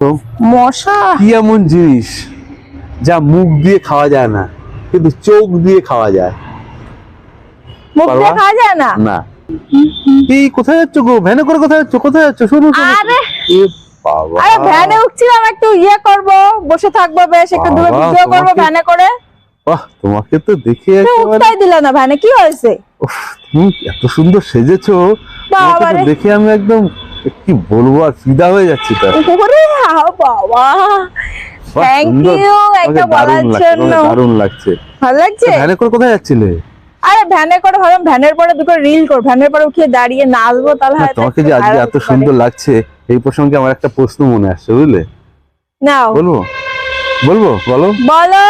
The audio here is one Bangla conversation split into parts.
তো মশা? কি এমন জিনিস যা মুখ দিয়ে খাওয়া যায় না কিন্তু চোখ দিয়ে খাওয়া যায়? মুখ দিয়ে খাওয়া যায় না? না। এই কোথায় যাচ্ছ গো? ভ্যানে করে কোথায় যাচ্ছ? কোথায় যাচ্ছ? শোনো আরে! এ বাবা। আরে ভ্যানে উঠছিলাম একটু ইয়ে করব বসে থাকব বেশ একটু দূরে ভিডিও করব ভ্যানে করে। বাহ তোমাকে তো দেখে উঠতেই দিল না ভ্যানে কি হয়েছে? উফ, তুমি এত সুন্দর সেজেছো। দেখে আমি একদম কি বলব আর ফিদা হয়ে যাচ্ছি তার ওরে বাবা। থ্যাংক ইউ একটা বলার জন্য। দারুণ লাগছে। ভালো লাগছে? ভ্যানে করে কোথায় যাচ্ছিলে? আরে ভ্যানে করে ভাবলাম ভ্যানের পরে দুটো রিল কর। ভ্যানের পরে উঠিয়ে দাঁড়িয়ে নাচবো তাহলে তোমাকে যে আজকে এত সুন্দর লাগছে এই প্রসঙ্গে আমার একটা প্রশ্ন মনে আসছে বুঝলে? নাও। বলব? বলব? বলো? বলো।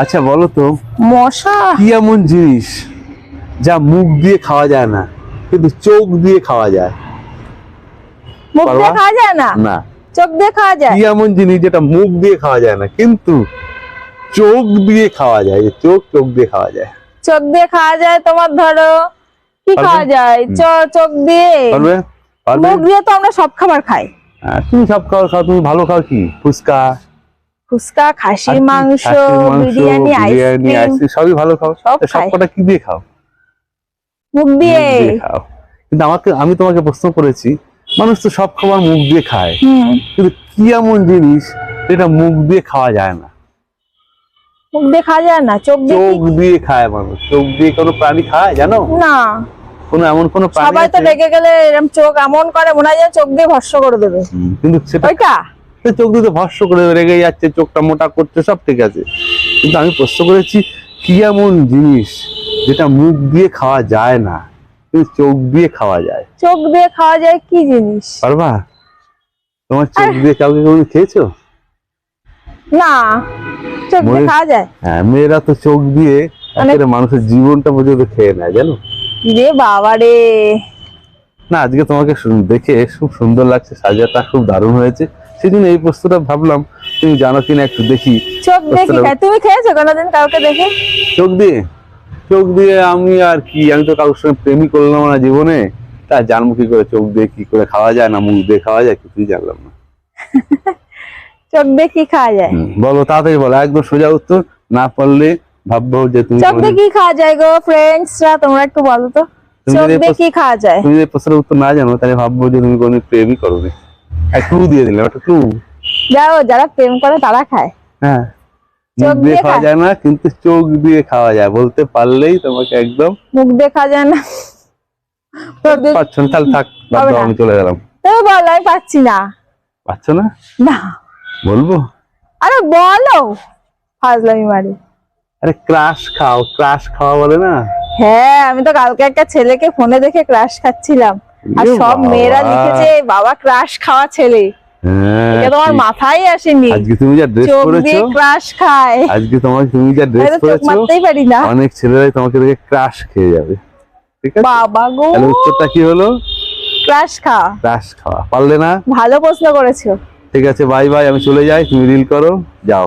আচ্ছা বলো তো। মশা। কি এমন জিনিস যা মুখ দিয়ে খাওয়া যায় না কিন্তু চোখ দিয়ে খাওয়া যায়? মুখ দিয়ে খাওয়া যায় না? না। চোখ দিয়ে খাওয়া যায়? কি এমন জিনিস যেটা মুখ দিয়ে খাওয়া যায় না? কিন্তু চোখ দিয়ে খাওয়া যায় চোখ চোখ দিয়ে খাওয়া যায়। চোখ দিয়ে খাওয়া যায় তোমার ধরো? কি খাওয়া যায়? চোখ দিয়ে? মুখ দিয়ে তো আমরা সব খাবার খাই। হ্যাঁ, তুমি সব খাও খাও তুমি ভালো খাও কি? ফুচকা? ফুচকা খাসির মাংস বিরিয়ানি আইসক্রিম সবই ভালো খাও। সব তা সব খাই। কটা কি দিয়ে খাও? মুখ দিয়ে খাও। কিন্তু আমাকে আমি তোমাকে প্রশ্ন করেছি মানুষ তো সব খাবার মুখ দিয়ে খায়। কিন্তু কি এমন জিনিস যেটা মুখ দিয়ে খাওয়া যায় না? মুখ দিয়ে খাওয়া যায় না? চোখ দিয়ে চোখ দিয়ে খায় মানুষ। চোখ দিয়ে কোনো প্রাণী খায় জানো? না। কোনো এমন কোনো প্রাণী সবাই তো? রেগে গেলে এরকম চোখ এমন করে মনে হয় চোখ দিয়ে ভস্য করে দেবে। কিন্তু সেটা ওইটা? চোখ দিয়ে ভস্য করে রেগে যাচ্ছে চোখটা মোটা করছে সব ঠিক আছে। কিন্তু আমি প্রশ্ন করেছি কি এমন জিনিস যেটা মুখ দিয়ে খাওয়া যায় না? কিন্তু চোখ দিয়ে খাওয়া যায়। চোখ দিয়ে খাওয়া যায় কি জিনিস? পারবা? তোমার চোখ দিয়ে কাউকে কোনো খেয়েছো? না চোখ দিয়ে খাওয়া যায়। হ্যাঁ মেয়েরা তো চোখ দিয়ে একেবারে মানুষের জীবনটা পর্যন্ত খেয়ে নেয় জানো? রে বাবা রে। না আজকে তোমাকে দেখে খুব সুন্দর লাগছে সাজাটা খুব দারুণ হয়েছে। সেদিন এই প্রশ্নটা ভাবলাম তুমি জানো কিনা একটু দেখি। চোখ খায়? তুমি খেয়েছো কোনোদিন কাউকে দেখে? চোখ দিয়ে? চোখ দিয়ে আমি আর কি? আমি তো কারোর সঙ্গে প্রেমই করলাম না জীবনে। তা জানব কি করে? চোখ দিয়ে কি করে খাওয়া যায় না মুখ দিয়ে খাওয়া যায়? কিছুই জানলাম না। চোখ দিয়ে কি খাওয়া যায়? বলো তাড়াতাড়ি বলো। একদম সোজা উত্তর না পারলে ভাববো যে তুমি চোখ দিয়ে কি খাওয়া যায় গো ফ্রেন্ডসরা তোমরা একটু বলো তো। চোখ দিয়ে কি খাওয়া যায়? তুমি যদি প্রশ্নের উত্তর না জানো তাহলে ভাববো যে তুমি কোনো প্রেমই করোনি। এক ক্লু দিয়ে দিলাম একটা ক্লু যাও যারা প্রেম করে তারা খায়। হ্যাঁ। মুখ দিয়ে খাওয়া যায় না কিন্তু চোখ দিয়ে খাওয়া যায় বলতে পারলেই তোমাকে একদম মুখ দিয়ে খাওয়া যায় না? তাহলে থাক। আমি চলে গেলাম। বলো আমি পাচ্ছি না। পাচ্ছ না? না। বলব? আরে বলো ফাজলামি মারি। আরে ক্রাশ খাও ক্রাশ খাওয়া বলে না? হ্যাঁ আমি তো কালকে একটা ছেলেকে ফোনে দেখে ক্রাশ খাচ্ছিলাম। আর সব বাবা। মেয়েরা লিখেছে বাবা ক্রাশ খাওয়া ছেলে। এটা তোমার মাথায় আসেনি। আজকে তুমি যা ড্রেস পরেছো ক্রাশ খায়। আজকে তুমি যা ড্রেস তো পরেছো মারতেই পারি না। অনেক ছেলেরাই তোমাকে দেখে ক্রাশ খেয়ে যাবে ঠিক আছে? বাবা গো। তাহলে উত্তরটা কি হলো? ক্রাশ খাওয়া ক্রাশ খাওয়া। পারলে না? ভালো প্রশ্ন করেছ। ঠিক আছে বাই বাই আমি চলে যাই তুমি রিল করো যাও।